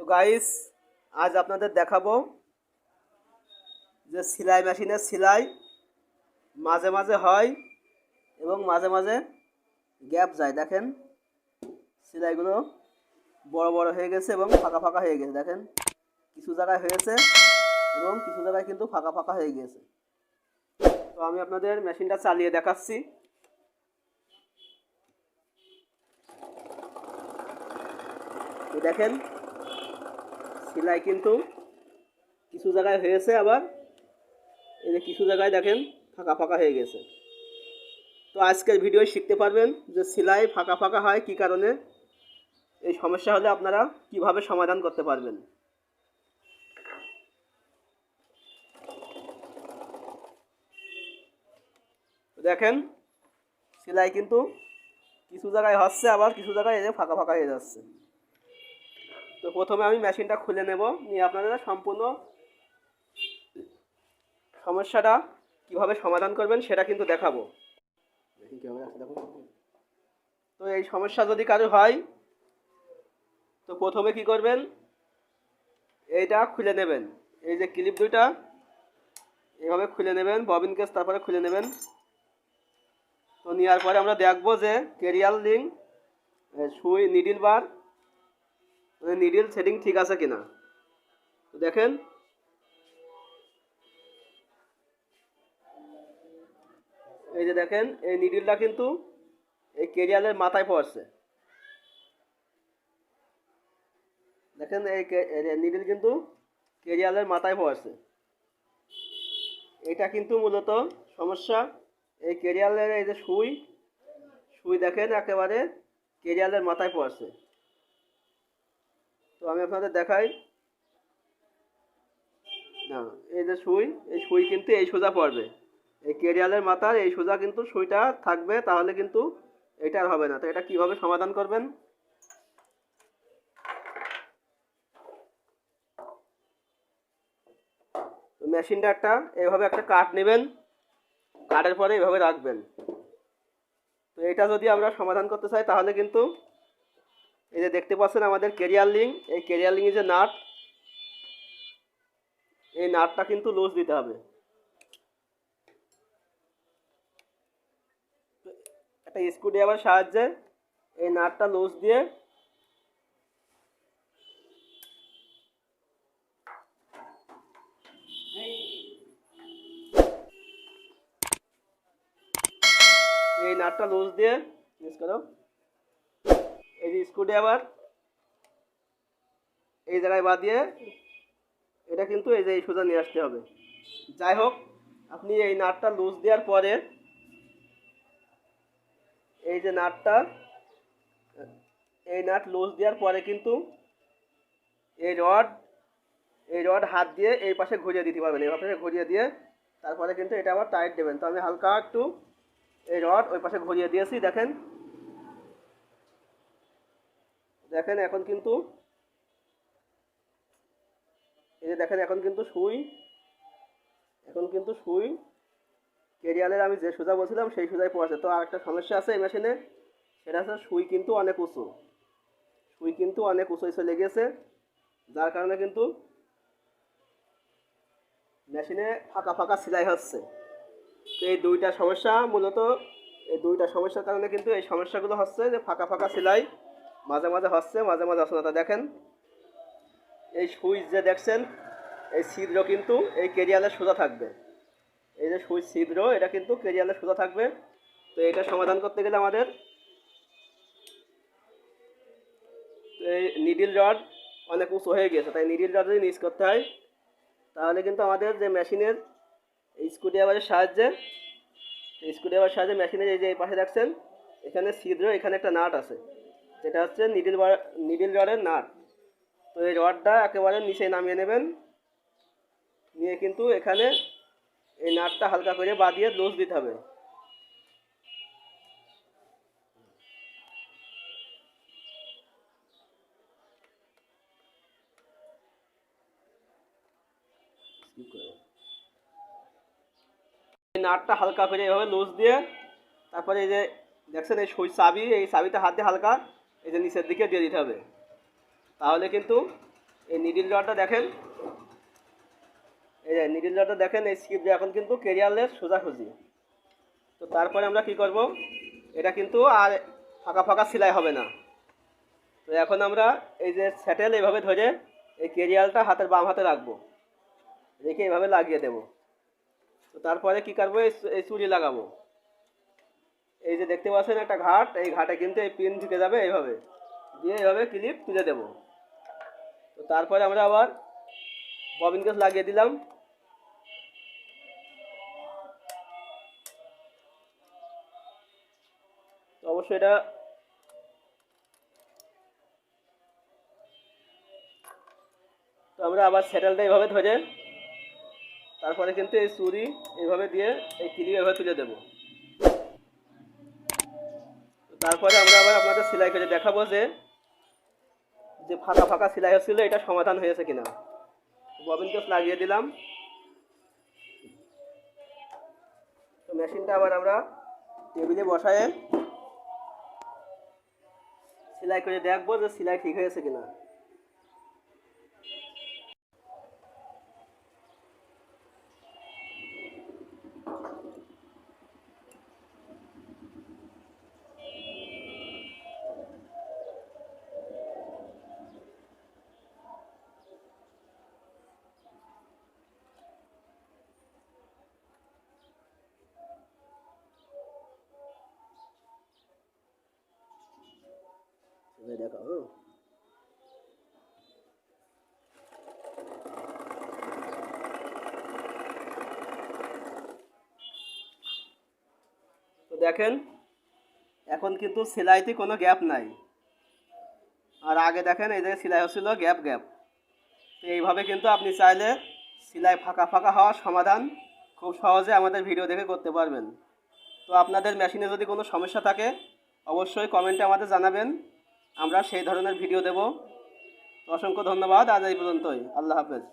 তো গাইস আজ আপনাদের দেখাবো যে সেলাই মেশিনের সেলাই মাঝে মাঝে হয় এবং মাঝে মাঝে গ্যাপ যায়। দেখেন, সেলাইগুলো বড় বড় হয়ে গেছে এবং ফাঁকা ফাঁকা হয়ে গেছে। দেখেন, কিছু জায়গায় হয়েছে এবং কিছু জায়গায় কিন্তু ফাঁকা ফাঁকা হয়ে গেছে। তো আমি আপনাদের মেশিনটা চালিয়ে দেখাচ্ছি। দেখেন সেলাই কিন্তু কিছু জায়গায় হয়েছে আবার। এই যে কিছু জায়গায় দেখেন ফাঁকা ফাঁকা হয়ে গেছে। তো আজকের ভিডিও শিখতে পারবেন যে সেলাই ফাঁকা ফাঁকা হয় কি কারণে? এই সমস্যা হলে আপনারা কীভাবে সমাধান করতে পারবেন? দেখেন, সেলাই কিন্তু কিছু জায়গায় হচ্ছে, আবার কিছু জায়গায় এই যে ফাঁকা ফাঁকা হয়ে যাচ্ছে। তো প্রথমে আমি মেশিনটা খুলে নেব। নিয়ে আপনারা সম্পূর্ণ সমস্যাটা কীভাবে সমাধান করবেন সেটা কিন্তু দেখাবো। তো এই সমস্যা যদি কারও হয়, তো প্রথমে কি করবেন, এইটা খুলে নেবেন। এই যে ক্লিপ দুইটা এইভাবে খুলে নেবেন, ববিন কেস তারপরে খুলে নেবেন। তো নেওয়ার পরে আমরা দেখব যে কেরিয়াল লিঙ্ক সুই, নিডিল বার নিডিল সেটিং ঠিক আছে কিনা? তো দেখেন। এই যে দেখেন, এই নিডিলটা কিন্তু এই কেরিয়ালের মাথায় পড়ছে। দেখেন, এই নিডিল কিন্তু কেরিয়ালের মাথায় পড়ছে। এটা কিন্তু মূলত সমস্যা, এই কেরিয়ালের এই যে সুই সুই দেখেন একেবারে কেরিয়ালের মাথায় পড়ছে। তো আমি আপনাদের দেখাই। না, এই যে সুই, এই সুই কিন্তু এই সোজা পড়বে। এই কেরিয়ালের মাথার এই সোজা কিন্তু সুইটা থাকবে, তাহলে কিন্তু এটা আর হবে না। তো এটা কীভাবে সমাধান করবেন? মেশিনটা একটা এইভাবে একটা কাঠ নেবেন। কাটের পরে এইভাবে রাখবেন। তো এটা যদি আমরা সমাধান করতে চাই, তাহলে কিন্তু এই যে দেখতে পাচ্ছেন আমাদের কেরিয়ার লিঙ্ক এই কেরিয়ার লিঙ্কের যে নাট, এই নাটটা কিন্তু লুজ দিতে হবে। একটা স্ক্রু ড্রাইভার সাহায্যে এই নাটটা লুজ দিয়ে এই নাটটা লুজ দিয়ে ইউজ করো। এই যে স্ক্রু ড্রাইভার এই জায়গায় বাঁধিয়ে এটা কিন্তু এই যে এই সোজা নিয়ে আসতে হবে। যাই হোক, আপনি এই নাটটা লুজ দেওয়ার পরে এই যে নাটটা, এই নাট লুজ দেওয়ার পরে কিন্তু এই রড এই রড হাত দিয়ে এই পাশে ঘুরিয়ে দিতে পারবেন। এই পাশে ঘুরিয়ে দিয়ে তারপরে কিন্তু এটা আবার টাইট দেবেন। তো আমি হালকা একটু এই রড ওই পাশে ঘুরিয়ে দিয়েছি, দেখেন। দেখেন এখন কিন্তু, এই যে দেখেন এখন কিন্তু সুই, এখন কিন্তু সুই কেরিয়ালের আমি যে সোজা বলছিলাম সেই সোজাই পড়ছে তো আর একটা সমস্যা আছে এই মেশিনে, সেটা হচ্ছে সুই কিন্তু অনেক উঁচু। সুই কিন্তু অনেক উঁচুই চলে গেছে যার কারণে কিন্তু মেশিনে ফাঁকা ফাঁকা সেলাই হচ্ছে। তো এই দুইটা সমস্যা, মূলত এই দুইটা সমস্যার কারণে কিন্তু এই সমস্যাগুলো হচ্ছে যে ফাঁকা ফাঁকা সেলাই মাঝে মাঝে হচ্ছে মাঝে মাঝে হচ্ছে না। তা দেখেন, এই সুইচ যে দেখছেন, এই ছিদ্র কিন্তু এই কেরিয়ালের সোজা থাকবে। এই যে সুইচ ছিদ্র, এটা কিন্তু কেরিয়ালের সোজা থাকবে। তো এটা সমাধান করতে গেলে আমাদের এই নিডিল রড অনেক উঁচু হয়ে গেছে। তাই নিডিল রড যদি নিচ করতে হয়, তাহলে কিন্তু আমাদের যে মেশিনের স্ক্রুড্রাইভারের সাহায্যে স্ক্রুড্রাইভারের সাহায্যে মেশিনের এই যে এই পাশে দেখছেন, এখানে ছিদ্র, এখানে একটা নাট আছে। যেটা হচ্ছে নিডিল নিডিল রডের নাট। তো এই রডটা একেবারে নিচে নামিয়ে নেবেন। নিয়ে কিন্তু এখানে এই নাটটা হালকা করে বাঁধিয়ে লোজ দিতে হবে। নাটটা হালকা করে এভাবে লুজ দিয়ে, তারপরে এই যে দেখছেন এই চাবি, এই চাবিটা হাত হালকা এই যে নিচের দিকে দিয়ে দিতে হবে। তাহলে কিন্তু এই নিডিল জলটা দেখেন, এই যে নিডিল জলটা দেখেন, এই স্কিপ এখন কিন্তু কেরিয়ালের সোজাসুজি। তো তারপরে আমরা কি করব? এটা কিন্তু আর ফাঁকা ফাঁকা সেলাই হবে না। তো এখন আমরা এই যে স্যাটেল এইভাবে ধরে এই কেরিয়ালটা হাতের বাম হাতে রাখব। রেখে এইভাবে লাগিয়ে দেব। তো তারপরে কি করব? এই চু- এই চুড়ি লাগাবো। এই যে দেখতে পাচ্ছেন একটা ঘাট, এই ঘাটে কিন্তু এই পিন ঢুকে যাবে এইভাবে। দিয়ে এইভাবে ক্লিপ তুলে দেব। তো তারপরে আমরা আবার ববিন কেস লাগিয়ে দিলাম। তো অবশ্যই এটা তো আমরা আবার স্যাটেলটা এইভাবে ধরে, তারপরে কিন্তু এই চুরি এইভাবে দিয়ে এই ক্লিপ এভাবে তুলে দেবো। তারপরে আমরা আবার আপনাদের সেলাই করে দেখাবো যে যে ফাঁকা ফাঁকা সেলাই হচ্ছিল, এটা সমাধান হয়েছে কিনা। ববিন কেস লাগিয়ে দিলাম। তো মেশিনটা আবার আমরা টেবিলে বসায় সেলাই করে দেখব যে সেলাই ঠিক হয়েছে কিনা। তো দেখেন, এখন কিন্তু সেলাইতে কোনো গ্যাপ নাই। আর আগে দেখেন, এই যে সেলাই হচ্ছিল গ্যাপ গ্যাপ। তো এইভাবে কিন্তু আপনি চাইলে সেলাই ফাঁকা ফাঁকা হওয়ার সমাধান খুব সহজে আমাদের ভিডিও দেখে করতে পারবেন। তো আপনাদের মেশিনে যদি কোনো সমস্যা থাকে, অবশ্যই কমেন্টে আমাদের জানাবেন। আমরা সেই ধরনের ভিডিও দেব। অসংখ্য ধন্যবাদ। আজ এই পর্যন্তই। আল্লাহ হাফেজ।